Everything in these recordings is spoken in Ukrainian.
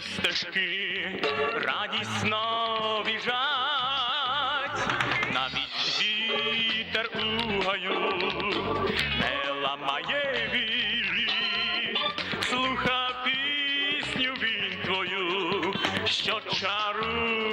стежки, радісно біжать, навіть вітер у гаю не ламає вілі, слуха пісню він твою, що чарує.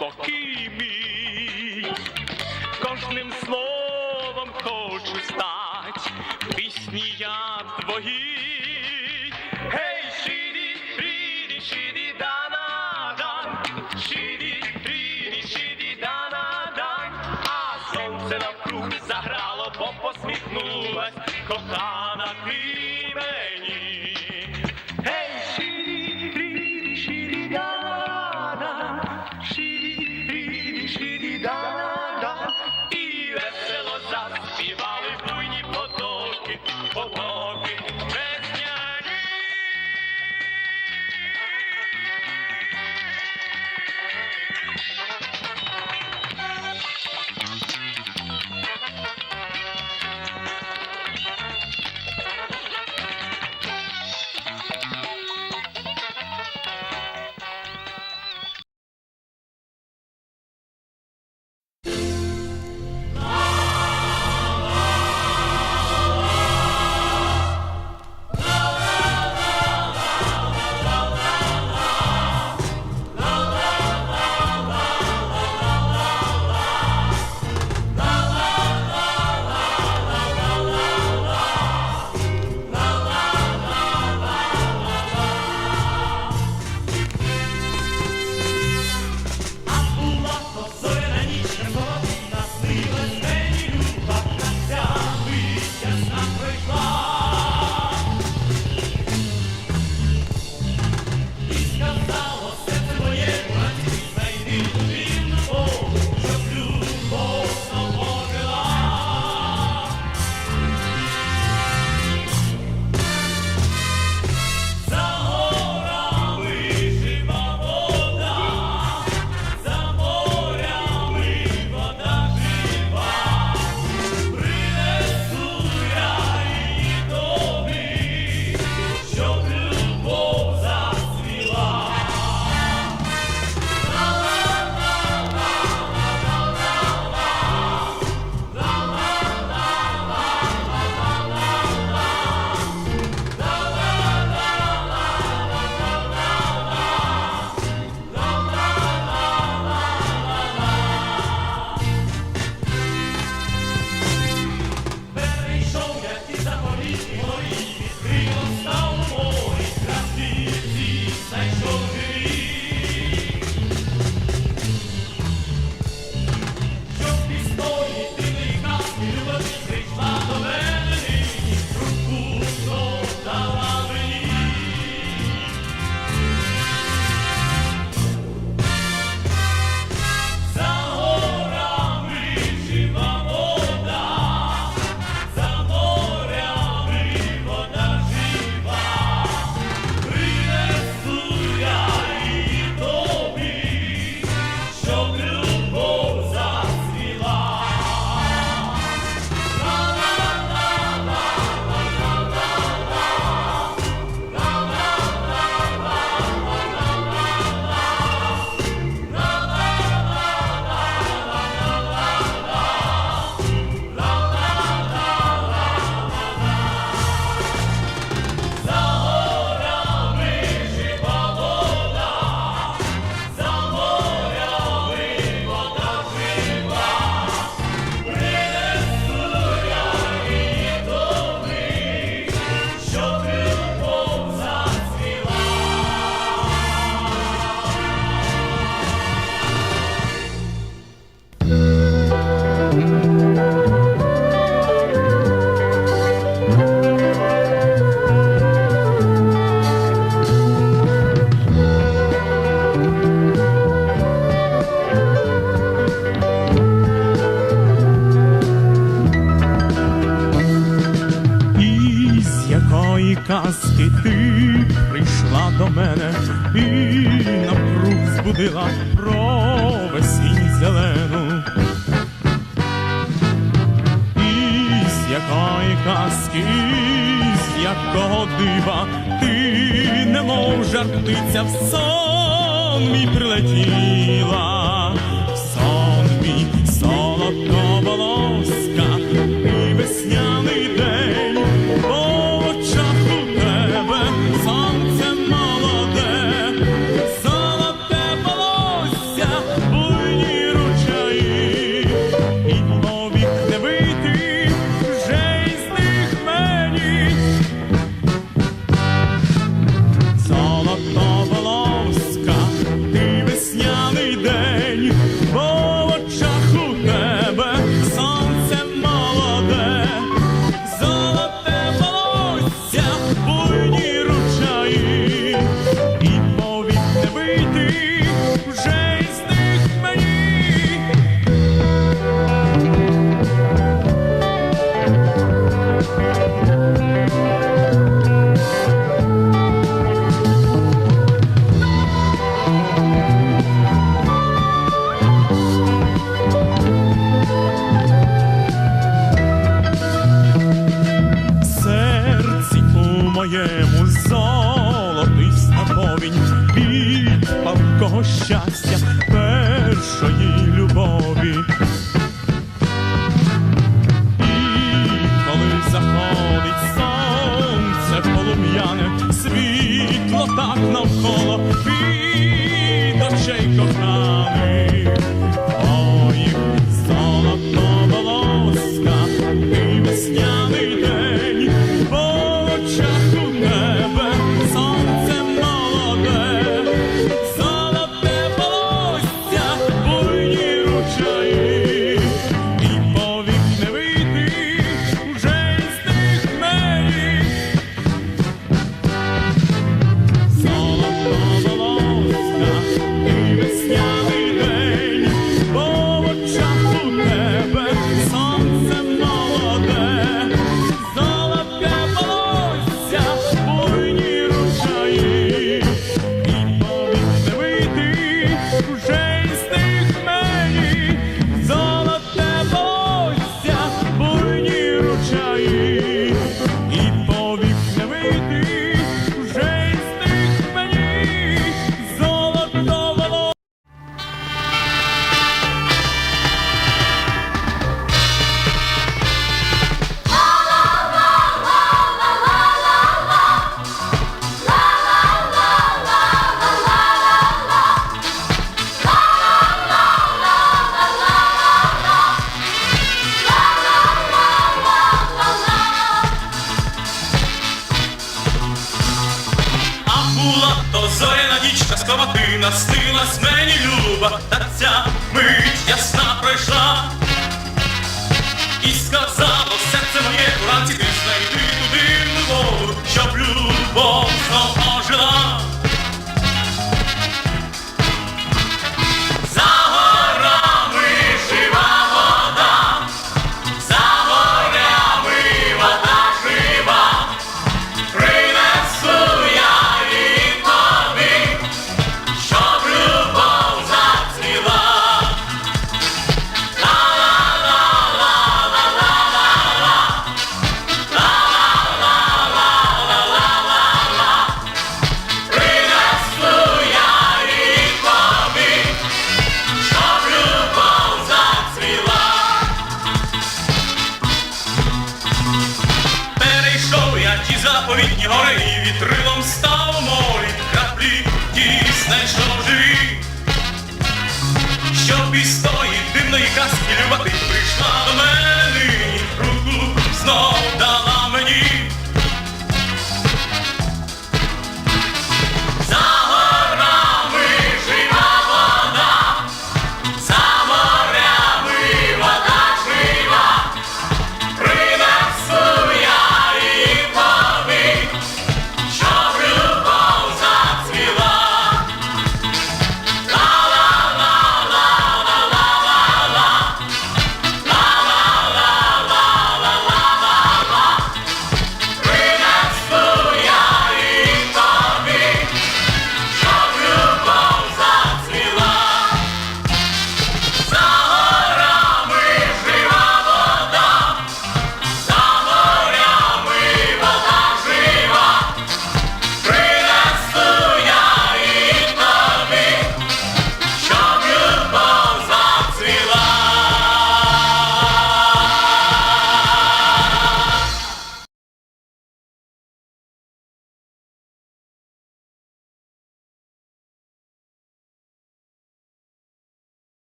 Toquime!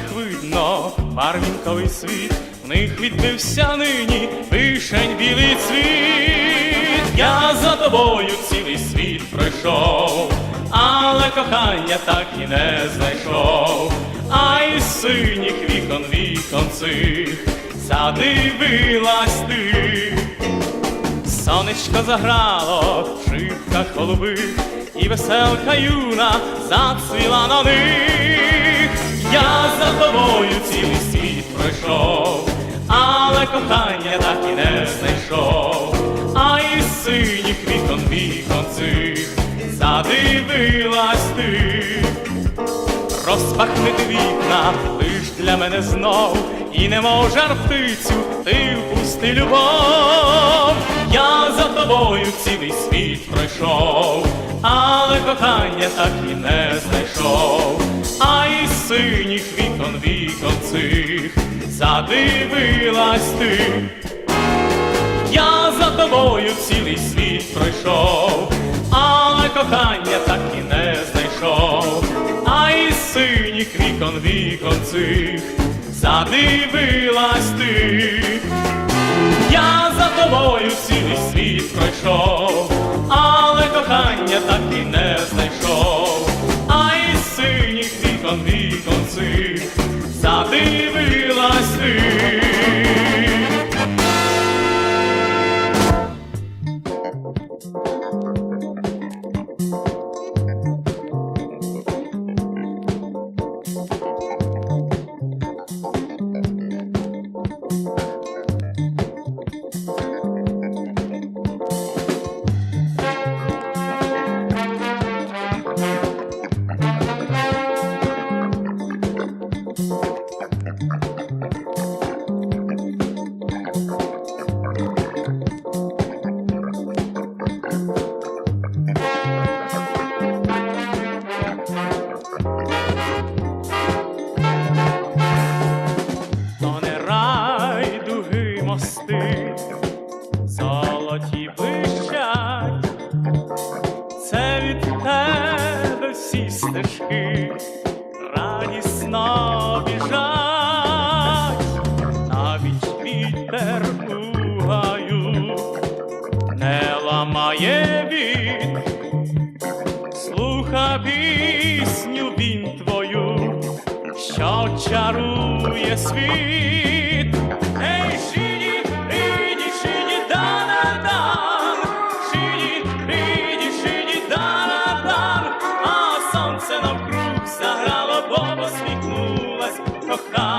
Вікон видно барвінковий світ, в них відбився нині вишень білий цвіт. Я за тобою цілий світ пройшов, але кохання так і не знайшов. А із синіх вікон вікон цих задивилась ти. Сонечко заграло в шибках голубих, і веселка юна зацвіла на них. Я за тобою цілий світ пройшов, але кохання так і не знайшов. А із синіх вікон вікон цих задивилась ти. Розпахнити вікна лиш для мене знов, і не жар птицю, ти впусти любов. Я за тобою цілий світ пройшов, але кохання так і не знайшов. Синіх вікон вікон цих задивилась ти. Я за тобою цілий світ пройшов, але кохання так і не знайшов. А із синіх вікон вікон цих задивилась ти. Я за тобою цілий світ пройшов, але кохання так і не знайшов. А із синіх вікон вікон цих задивилась ти. Всі радісно біжать, навіть вітер у гаю не ламає від, слуха пісню він твою що чарує світ. Посміхнулась,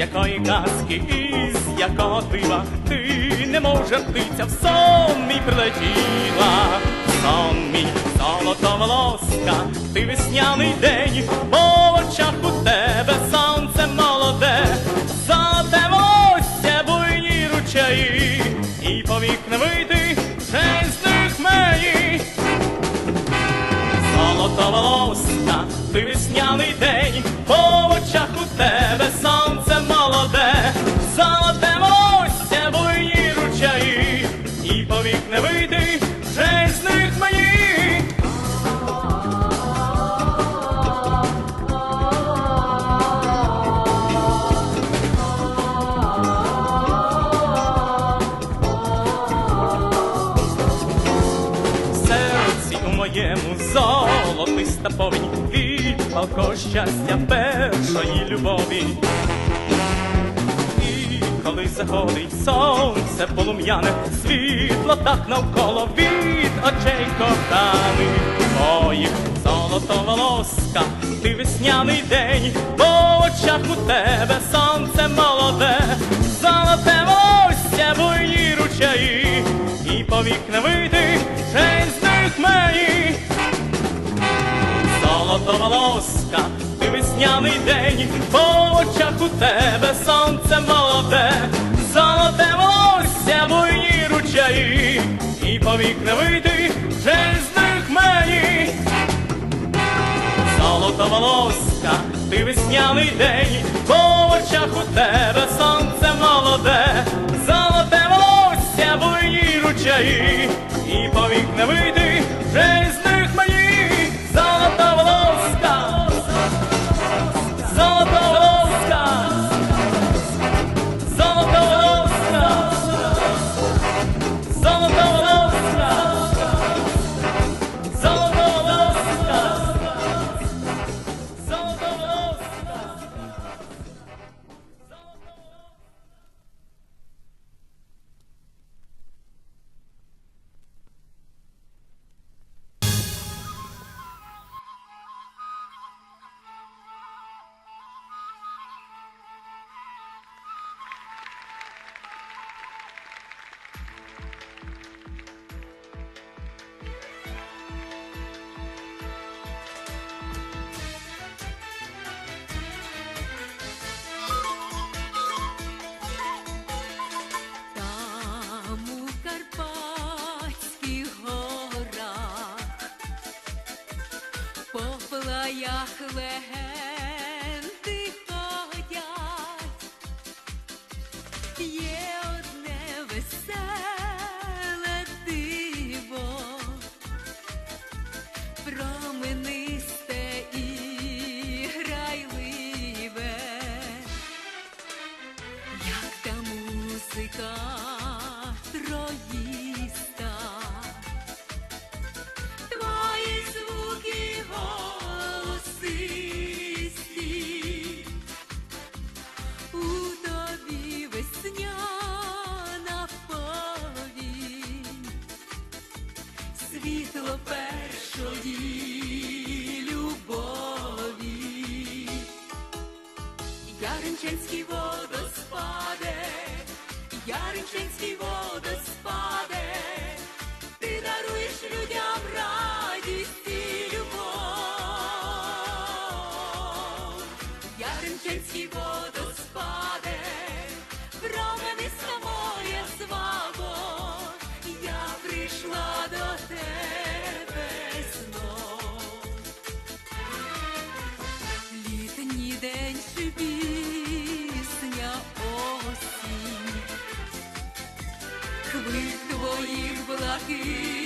якої казки, із якого дива ти немов жартиця в сон мій прилетіла. Сон мій золото волоска, ти весняний день, по очах у тебе сонце молоде, золоте волосся, буйні ручаї, і по вікна вийти вже з них мені. Ти весняний день, по очах у тебе сонце серці у моєму золотиста повінь від палко щастя першої любові. І коли заходить сонце полум'яне, світло так навколо від очей коханих моїх золото волоска, ти весняний день, по очах у тебе сонце молоде, золоте волосся, буйні ручаї, і по вікна вийти вже з них. Золото волоска, ти весняний день, по очах у тебе сонце молоде, золоте волосся, буйні ручаї, і по вікна вийти вже з них мені. Золото волоска, ти весняний день, по очах у тебе сонце молоде, золоте волосся, буйні ручаї, і по вікна вийти вже з плаях легенди ходять, є одне веселе диво, променисте і грайливе. Як та музика You.